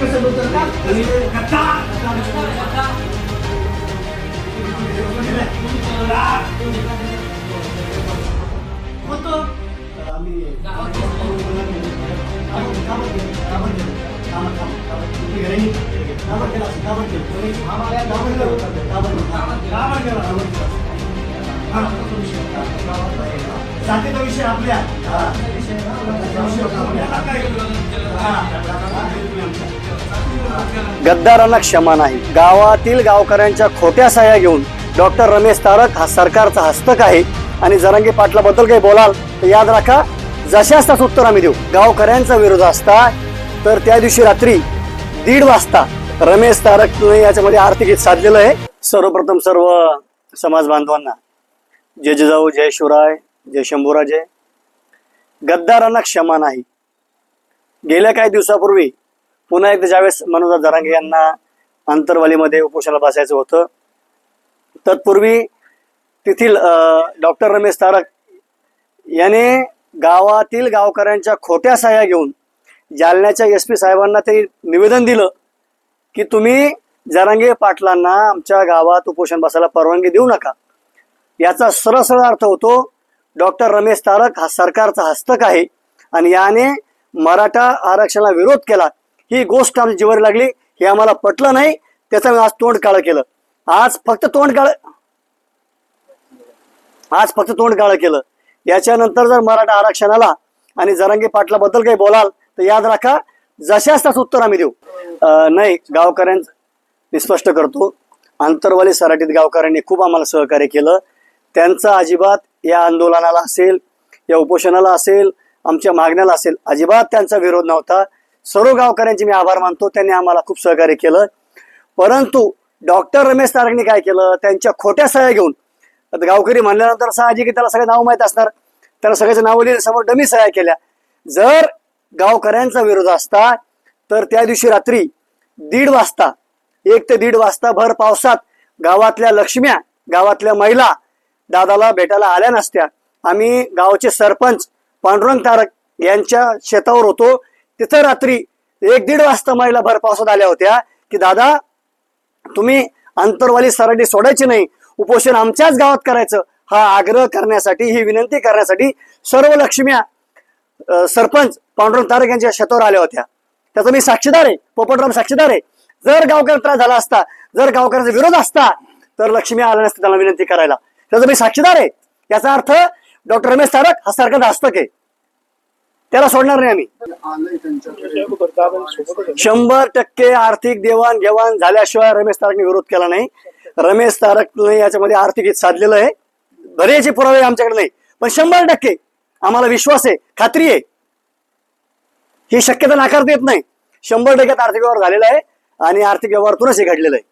कसं बोलतात का आणि गद्दा, गद्दा, गद्दा. होतं. आम्ही कामात कामात गेलो, कामात गेलो, कामात, कामात, कामात. तुमच्या घरी नाही. कामात गेला असेल, कामात गेलो. कोणी आम्हाला कामात गेलो, कामात गेलो, कामात गेलो, कामात गेलो. हा, तो विषय होता. जातीचा विषय आपल्या हा. जातीचा विषय होता आपल्या. गद्दारांना क्षमा नाही. गावातील गावकऱ्यांच्या खोट्या सह्या घेऊन डॉक्टर रमेश तारक हा सरकारचा हस्तक आहे. आणि जरांगी पाटलाबद्दल काही बोलाल तर याद राखा जशाच त्याच उत्तर आम्ही देऊ. गावकऱ्यांचा विरोध असता तर त्या दिवशी रात्री दीड वाजता रमेश तारक याच्यामध्ये आर्थिक हित साधलेलं आहे. सर्वप्रथम सर्व समाज बांधवांना जय जिजाऊ जय शिवराय जय शंभूराजय गद्दारांना क्षमा नाही. गेल्या काही दिवसापूर्वी पुन्हा एकदा ज्यावेळेस मनोज जरांगे यांना आंतरवालीमध्ये उपोषणाला बसायचं होतं तत्पूर्वी तेथील डॉक्टर रमेश तारक याने गावातील गावकऱ्यांच्या खोट्या सह्या घेऊन जालन्याच्या एस पी साहेबांना ते निवेदन दिलं की तुम्ही जरांगे पाटलांना आमच्या गावात उपोषण बसायला परवानगी देऊ नका. याचा सरळ सरळ अर्थ होतो डॉक्टर रमेश तारक हा सरकारचा हस्तक आहे आणि याने मराठा आरक्षणाला विरोध केला ही गोष्ट आमच्या जीवारी लागली हे आम्हाला पटलं नाही त्याचं आज तोंड काळं केलं. आज फक्त तोंड काळ आज फक्त तोंड काळं केलं. याच्यानंतर जर मराठा आरक्षणाला आणि जरांगी पाटलाबद्दल काही बोलाल तर याद राखा जशाच त्याच उत्तर आम्ही देऊ. नाही गावकऱ्यांचं मी स्पष्ट करतो. आंतरवाली सराटीत गावकऱ्यांनी खूप आम्हाला सहकार्य केलं. त्यांचा अजिबात या आंदोलनाला असेल या उपोषणाला असेल आमच्या मागण्याला असेल अजिबात त्यांचा विरोध नव्हता. सर्व गावकऱ्यांचे मी आभार मानतो. त्यांनी आम्हाला खूप सहकार्य केलं. परंतु डॉक्टर रमेश तारकने काय केलं? त्यांच्या खोट्या सह्या घेऊन. गावकरी म्हणल्यानंतर साहजिक त्याला सगळे नाव माहीत असणार. त्याला सगळ्याचं नावं लिहिले समोर डमी सह्या केल्या. जर गावकऱ्यांचा विरोध असता तर त्या दिवशी रात्री दीड वाजता एक ते दीड वाजता भर पावसात गावातल्या लक्ष्म्या गावातल्या महिला दादाला भेटायला आल्या नसत्या. आम्ही गावचे सरपंच पांडुरंग तारक यांच्या शेतावर होतो. तिथं रात्री एक दीड वाजता महिला भर पावसात आल्या होत्या की दादा तुम्ही आंतरवाली सराटी सोडायची नाही. उपोषण आमच्याच गावात करायचं. हा आग्रह करण्यासाठी ही विनंती करण्यासाठी सर्व लक्ष्म्या सरपंच पांडुरंग तारक यांच्या शेतावर आल्या होत्या. त्याचा मी साक्षीदार आहे. पोपटराम साक्षीदार आहे. जर गावकऱ्यांना त्रास झाला असता जर गावकऱ्यांचा विरोध असता तर लक्ष्मी आल्या नसते त्याला विनंती करायला. त्याचा मी साक्षीदार आहे. याचा अर्थ डॉक्टर रमेश तारक हा सरकारचा हस्तक आहे त्याला सोडणार नाही आम्ही. शंभर टक्के आर्थिक देवाण घेवाण झाल्याशिवाय रमेश तारकने विरोध केला नाही. रमेश तारकने याच्यामध्ये आर्थिक हित साधलेलं आहे. बरेचसे पुरावे आमच्याकडे नाही. पण शंभर टक्के आम्हाला विश्वास आहे खात्री आहे. ही शक्यता नाकारता येत नाही. शंभर टक्क्यात आर्थिक व्यवहार झालेला आहे आणि आर्थिक व्यवहारातूनच हे घडलेलं आहे.